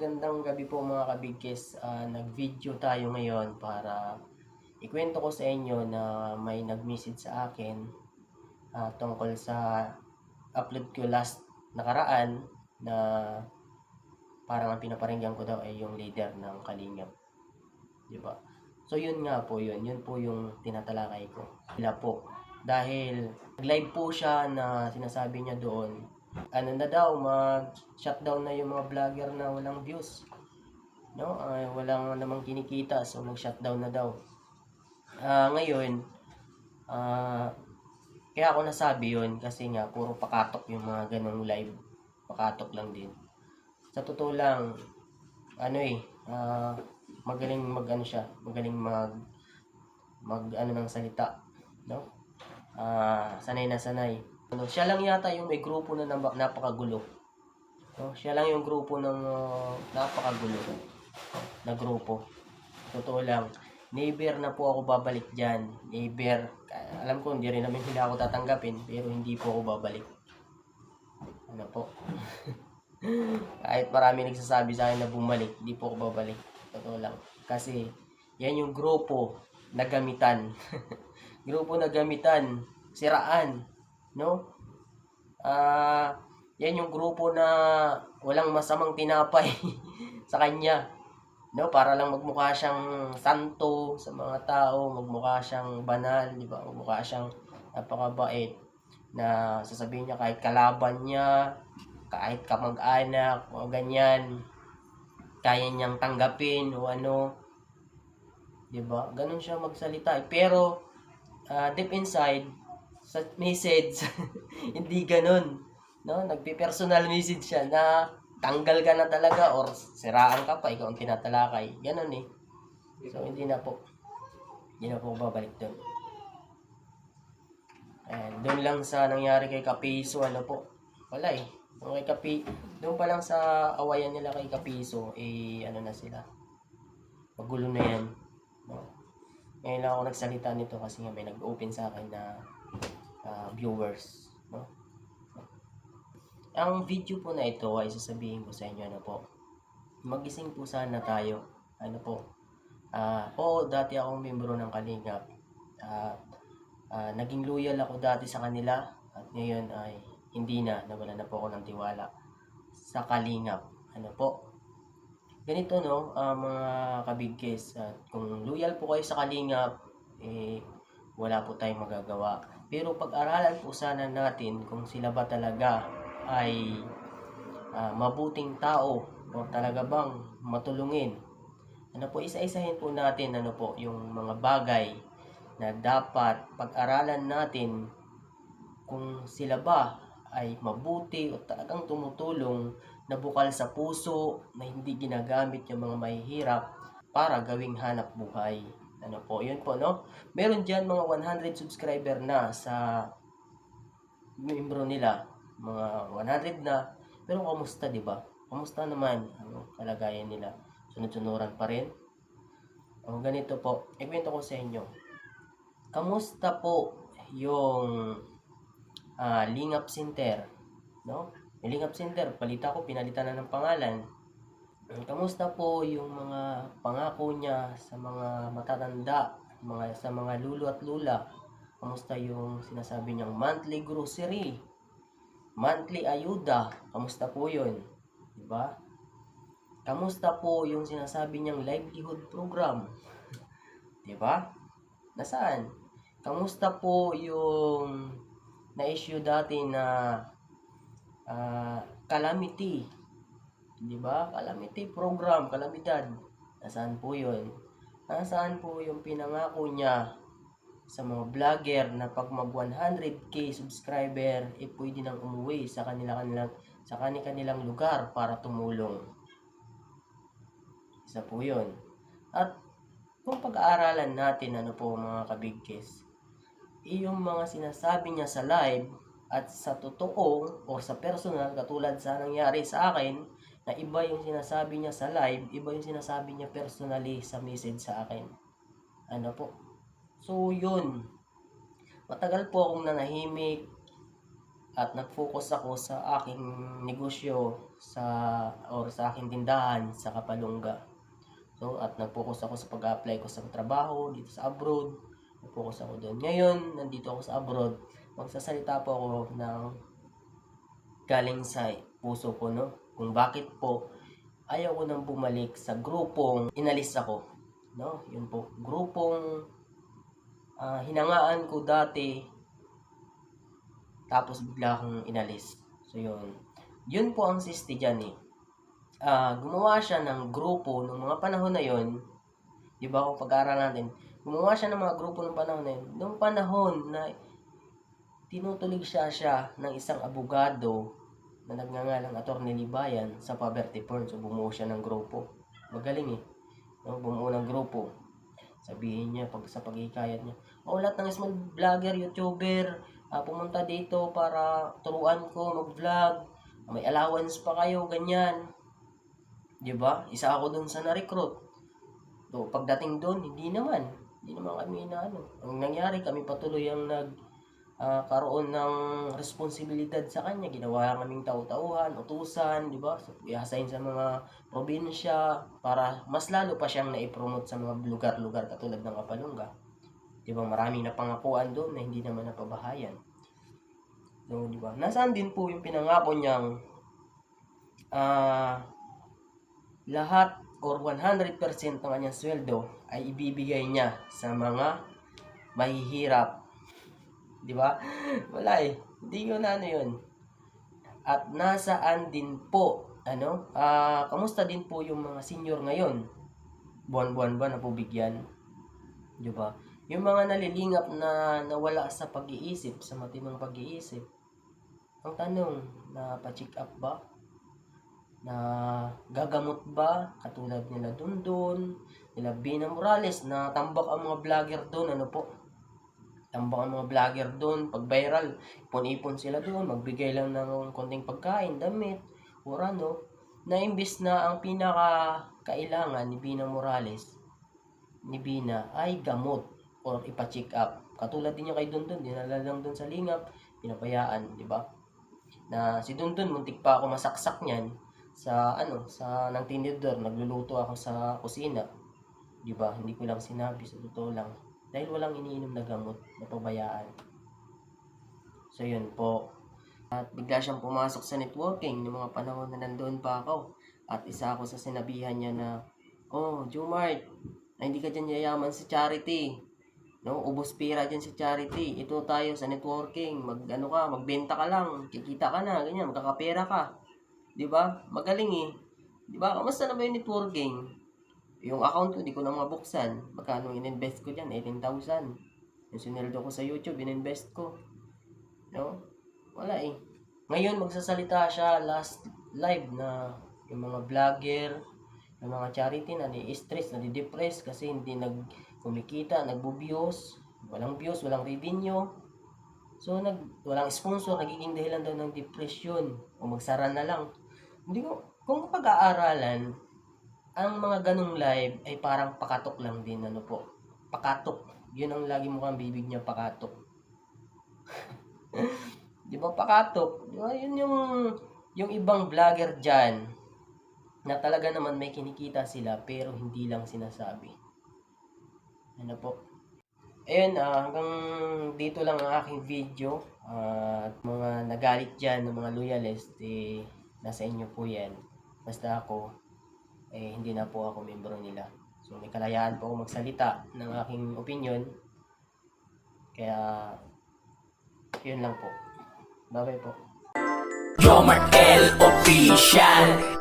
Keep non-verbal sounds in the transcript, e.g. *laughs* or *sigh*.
magandang gabi po mga kabigkis. Ah, nag-video tayo ngayon para ikwento ko sa inyo na may nag-message sa akin ah, tungkol sa upload ko last nakaraan na parang ang pinaparinggan ko daw ay yung leader ng Kalingap. Di ba? So yun nga po yun. Yun po yung tinatalakay ko. Sila po. Dahil live po siya na sinasabi niya doon ano na daw, mag-shutdown na yung mga vlogger na walang views. No? Ay, walang namang kinikita, so mag-shutdown na daw. Ah, ngayon, ah, kaya ako nasabi yun kasi nga, puro pakatok yung mga ganong live. Pakatok lang din. Sa totoo lang, ano eh, ah, magaling mag ano siya, magaling mag mag ano ng salita, no? Ah, sanay na sanay. Ano, siya lang yata yung may grupo na napakagulo. No? Siya lang yung grupo ng uh, napakagulo na grupo. Totoo lang. Never na po ako babalik dyan. Never. Alam ko, hindi rin namin nila ako tatanggapin, pero hindi po ako babalik. Ano po? *laughs* Kahit marami nagsasabi sa akin na bumalik, hindi po ako babalik. Totoo lang. Kasi, yan yung grupo na gamitan. *laughs* grupo na gamitan. Siraan. No? Ah, yan yung grupo na walang masamang tinapay *laughs* sa kanya. No, para lang magmukha siyang santo sa mga tao, magmukha siyang banal, di ba? Magmukha siyang napakabait na sasabihin niya kahit kalaban niya, kahit kamag-anak, o ganyan, kaya niyang tanggapin o ano. Di ba? Ganun siya magsalita. Pero, ah, deep inside, sa message, *laughs* hindi ganun. No? Nagpi-personal message siya na tanggal ka na talaga or siraan ka pa, ikaw ang tinatalakay. Ganun eh. So, hindi na po. Hindi na po babalik doon. And doon lang sa nangyari kay Kapiso, ano po, wala eh. Yung kay Kapi, doon pa lang sa awayan nila kay Kapiso, eh, ano na sila. Magulo na yan. No? Ngayon lang ako nagsalita nito kasi nga may nag-open sa akin na ah, viewers. No? Ang video po na ito ay sasabihin ko sa inyo ano po. Magising po sana tayo. Ano po. Ah, oo, dati akong membro ng Kalingap. Ah, ah, naging loyal ako dati sa kanila at ngayon ay hindi na, nawala na po ako ng tiwala sa Kalingap. Ano po. Ganito no, ah, mga kabigkes, at kung loyal po kayo sa Kalingap, eh, wala po tayong magagawa. Pero pag-aralan po sana natin kung sila ba talaga ay ah, mabuting tao o talaga bang matulungin. Ano po, isa-isahin po natin ano po, yung mga bagay na dapat pag-aralan natin kung sila ba ay mabuti o talagang tumutulong na bukal sa puso na hindi ginagamit yung mga mahihirap para gawing hanap buhay. Ano po, yun po, no? Meron dyan mga 100 subscriber na sa membro nila. Mga 100 na. Pero kamusta, di ba? Kamusta naman ang kalagayan nila? Sunod-sunuran pa rin? O ganito po, ikwento ko sa inyo. Kamusta po yung ah, Lingap Center? No? Yung Lingap Center, palita ko, pinalitan na ng pangalan. Kamusta po yung mga pangako niya sa mga matatanda, mga sa mga lulo at lula? Kamusta yung sinasabi niyang monthly grocery? Monthly ayuda? Kamusta po yun? Diba? Kamusta po yung sinasabi niyang livelihood program? Diba? Nasaan? Kamusta po yung na-issue dati na ah, calamity? Di ba? Calamity program, kalamidad. Nasaan po yun? Nasaan po yung pinangako niya sa mga vlogger na pag mag 100k subscriber, eh pwede nang umuwi sa kanila kanilang sa kani kanilang lugar para tumulong. Isa po yun. At kung pag-aaralan natin ano po mga kabigkes, yung mga sinasabi niya sa live at sa totoo o sa personal katulad sa nangyari sa akin na iba yung sinasabi niya sa live, iba yung sinasabi niya personally sa message sa akin. Ano po? So, yun. Matagal po akong nanahimik at nag-focus ako sa aking negosyo sa or sa aking tindahan sa Kapalungga. So, at nag-focus ako sa pag-apply ko sa trabaho dito sa abroad. Nag-focus ako doon. Ngayon, nandito ako sa abroad. Magsasalita po ako ng galing sa puso ko, no? Kung bakit po ayaw ko nang bumalik sa grupong inalis ako, no? Yun po, grupong ah, hinangaan ko dati tapos bigla akong inalis. So, yun. Yun po ang sisti dyan eh. Ah, gumawa siya ng grupo nung mga panahon na yun. Di ba kung pag-aaral natin, gumawa siya ng mga grupo nung panahon na yun. Nung panahon na tinutulig siya siya ng isang abogado na nagngangalang Atty. Libayan sa poverty porn. So, bumuo siya ng grupo. Magaling eh. No, bumuo ng grupo. Sabihin niya pag sa paghihikayat niya, o lahat ng small vlogger, YouTuber, ah, pumunta dito para turuan ko mag-vlog. May allowance pa kayo, ganyan. 'Di ba? Isa ako doon sa na-recruit. Do, pagdating doon, hindi naman. Hindi naman kami na ano. Ang nangyari, kami patuloy ang nag ah, karoon ng responsibilidad sa kanya. Ginawa kaming tau-tauhan, utusan, di ba? So, i-assign sa mga probinsya para mas lalo pa siyang na-promote sa mga lugar-lugar katulad ng Kapalungga. Di ba? Maraming napangakuan doon na hindi naman napabahayan. So, di ba? Nasaan din po yung pinangako niyang ah lahat or 100% ng kanyang sweldo ay ibibigay niya sa mga mahihirap. Di ba? Wala eh. Hindi na ano yun. At nasaan din po, ano, ah kamusta din po yung mga senior ngayon? Buwan-buwan ba na po bigyan? Di ba? Yung mga nalilingap na nawala sa pag-iisip, sa matinong pag-iisip, ang tanong, na pa-check up ba? Na gagamot ba? Katulad nila Dundon, nila Bina Morales, na tambak ang mga vlogger doon, ano po? Tambak ang mga vlogger doon, pag viral, ipon-ipon sila doon, magbigay lang ng konting pagkain, damit, or ano, na imbis na ang pinaka kailangan ni Bina Morales, ni Bina, ay gamot or ipa-check up. Katulad din yung kay Dundon, dinala lang doon sa lingap, pinabayaan, di ba? Na si Dundon, muntik pa ako masaksak niyan sa ano, sa ng tinidor, nagluluto ako sa kusina. Di ba? Hindi ko lang sinabi sa totoo lang. Dahil walang iniinom na gamot, napabayaan. So yun po. At bigla siyang pumasok sa networking ng mga panahon na nandoon pa ako. At isa ako sa sinabihan niya na, Oh, Jumart, na hindi ka dyan yayaman sa charity. No, ubos pera dyan sa charity. Ito tayo sa networking. Mag, ano ka, magbenta ka lang. Kikita ka na, ganyan, magkakapera ka. Di ba? Magaling eh. Di ba? Kamusta na ba yung networking? Yung account ko, di ko na mabuksan. Magkano ininvest ko dyan? 18,000. Yung sineldo ko sa YouTube, ininvest ko. No? Wala eh. Ngayon, magsasalita siya last live na yung mga vlogger, yung mga charity na ni-stress, na di-depress kasi hindi nag kumikita, nagbo-views, walang views, walang revenue. So, nag, walang sponsor, nagiging dahilan daw ng depression o magsara na lang. Hindi ko, kung pag-aaralan, ang mga ganong live ay parang pakatok lang din, ano po. Pakatok. Yun ang lagi mo kang bibig niya, pakatok. *laughs* Di ba pakatok? Di yun yung, yung ibang vlogger dyan na talaga naman may kinikita sila pero hindi lang sinasabi. Ano po? Ayun, ah, hanggang dito lang ang aking video. Ah, at mga nagalit dyan ng mga loyalist, eh, nasa inyo po yan. Basta ako, eh, hindi na po ako membro nila. So, may kalayaan po ako magsalita ng aking opinion. Kaya, yun lang po. Bye-bye po. Jomar L. Official